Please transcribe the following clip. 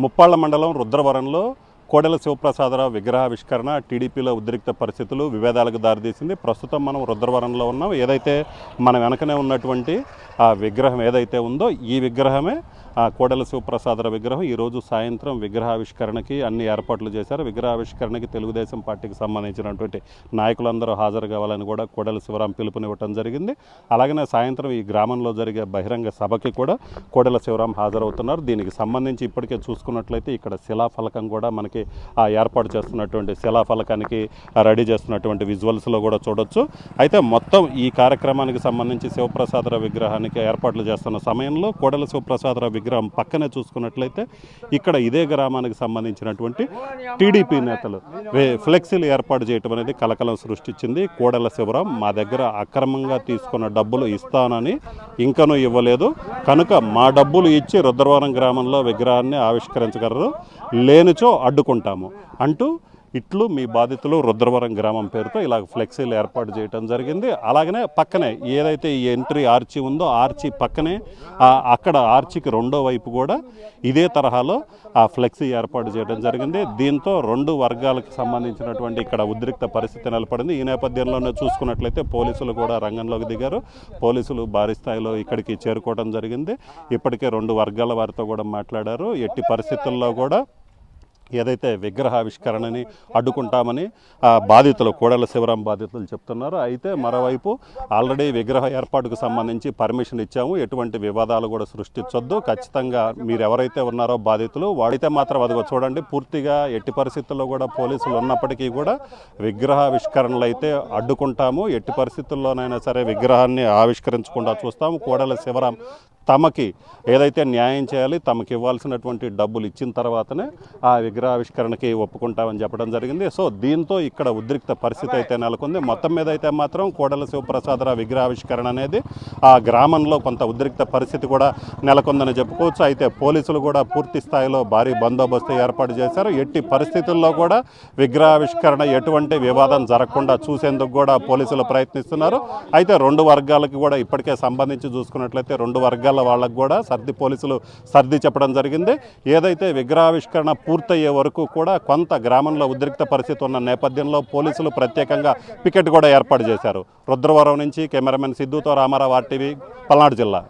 ముప్పాళ్ళ మండలం రుద్రవరంలో కోడెల శివప్రసాదరావు విగ్రహావిష్కరణ టీడీపీలో ఉద్రిక్త పరిస్థితులు విభేదాలకు దారితీసింది. ప్రస్తుతం మనం రుద్రవరంలో ఉన్నాం. ఏదైతే మన వెనకనే ఉన్నటువంటి ఆ విగ్రహం ఏదైతే ఉందో ఈ విగ్రహమే ఆ కోడెల శివప్రసాదర విగ్రహం ఈరోజు సాయంత్రం విగ్రహావిష్కరణకి అన్ని ఏర్పాట్లు చేశారు. విగ్రహావిష్కరణకి తెలుగుదేశం పార్టీకి సంబంధించినటువంటి నాయకులందరూ హాజరు కావాలని కూడా కోడెల శివరాం పిలుపునివ్వటం జరిగింది. అలాగనే సాయంత్రం ఈ గ్రామంలో జరిగే బహిరంగ సభకి కూడా కోడెల శివరాం హాజరవుతున్నారు. దీనికి సంబంధించి ఇప్పటికే చూసుకున్నట్లయితే ఇక్కడ శిలాఫలకం కూడా మనకి ఆ ఏర్పాటు చేస్తున్నటువంటి శిలాఫలకానికి రెడీ చేస్తున్నటువంటి విజువల్స్లో కూడా చూడొచ్చు. అయితే మొత్తం ఈ కార్యక్రమానికి సంబంధించి శివప్రసాదరావు విగ్రహానికి ఏర్పాట్లు చేస్తున్న సమయంలో కోడల శివప్రసాదరావు గ్రామం పక్కనే చూసుకున్నట్లయితే ఇక్కడ ఇదే గ్రామానికి సంబంధించినటువంటి టీడీపీ నేతలు ఫ్లెక్సీలు ఏర్పాటు చేయటం అనేది కలకలం సృష్టించింది. కోడెల శివరాం మా దగ్గర అక్రమంగా తీసుకున్న డబ్బులు ఇస్తానని ఇంకనూ ఇవ్వలేదు. కనుక మా డబ్బులు ఇచ్చి రుద్రవరం గ్రామంలో విగ్రహాన్ని ఆవిష్కరించగలరు. లేనిచో అడ్డుకుంటాము అంటూ ఇట్లు మీ బాధితులు రుద్రవరం గ్రామం పేరుతో ఇలా ఫ్లెక్సీలు ఏర్పాటు చేయడం జరిగింది. అలాగనే పక్కనే ఏదైతే ఈ ఎంట్రీ ఆర్చి ఉందో ఆర్చి పక్కనే అక్కడ ఆర్చికి రెండో వైపు కూడా ఇదే తరహాలో ఆ ఫ్లెక్సీ ఏర్పాటు చేయడం జరిగింది. దీంతో రెండు వర్గాలకు సంబంధించినటువంటి ఇక్కడ ఉద్రిక్త పరిస్థితి నిలబడింది. ఈ నేపథ్యంలోనే చూసుకున్నట్లయితే పోలీసులు కూడా రంగంలోకి దిగారు. పోలీసులు భారీ స్థాయిలో ఇక్కడికి చేరుకోవడం జరిగింది. ఇప్పటికే రెండు వర్గాల వారితో కూడా మాట్లాడారు. ఎట్టి పరిస్థితుల్లో కూడా ఏదైతే విగ్రహావిష్కరణని అడ్డుకుంటామని ఆ బాధితులు కోడల శివరాం బాధితులు చెప్తున్నారు. అయితే మరోవైపు ఆల్రెడీ విగ్రహ ఏర్పాటుకు సంబంధించి పర్మిషన్ ఇచ్చాము. ఎటువంటి వివాదాలు కూడా సృష్టించొద్దు. ఖచ్చితంగా మీరు ఎవరైతే ఉన్నారో బాధితులు వాడితే మాత్రం అదిగో చూడండి పూర్తిగా ఎట్టి పరిస్థితుల్లో కూడా పోలీసులు ఉన్నప్పటికీ కూడా విగ్రహావిష్కరణలు అయితే అడ్డుకుంటాము. ఎట్టి పరిస్థితుల్లోనైనా సరే విగ్రహాన్ని ఆవిష్కరించకుండా చూస్తాము. కోడల శివరాం తమకి ఏదైతే న్యాయం చేయాలి తమకి ఇవ్వాల్సినటువంటి డబ్బులు ఇచ్చిన తర్వాతనే ఆ విగ్రహావిష్కరణకి ఒప్పుకుంటామని చెప్పడం జరిగింది. సో దీంతో ఇక్కడ ఉద్రిక్త పరిస్థితి అయితే నెలకొంది. మొత్తం మీద అయితే మాత్రం కోడల శివప్రసాదరావు విగ్రహావిష్కరణ అనేది ఆ గ్రామంలో కొంత ఉద్రిక్త పరిస్థితి కూడా నెలకొందని చెప్పుకోవచ్చు. అయితే పోలీసులు కూడా పూర్తి స్థాయిలో భారీ బందోబస్తు ఏర్పాటు చేశారు. ఎట్టి పరిస్థితుల్లో కూడా విగ్రహావిష్కరణ ఎటువంటి వివాదం జరగకుండా చూసేందుకు కూడా పోలీసులు ప్రయత్నిస్తున్నారు. అయితే రెండు వర్గాలకు కూడా ఇప్పటికే సంబంధించి చూసుకున్నట్లయితే రెండు వర్గాల వాళ్ళకు కూడా సర్ది పోలీసులు సర్ది చెప్పడం జరిగింది. ఏదైతే విగ్రహావిష్కరణ పూర్తయ్యే వరకు కూడా కొంత గ్రామంలో ఉద్రిక్త పరిస్థితి ఉన్న నేపథ్యంలో పోలీసులు ప్రత్యేకంగా పికెట్ కూడా ఏర్పాటు చేశారు. రుద్రవరం నుంచి కెమెరామెన్ సిద్ధుతో రామారావు ఆర్టీవీ పల్నాడు జిల్లా.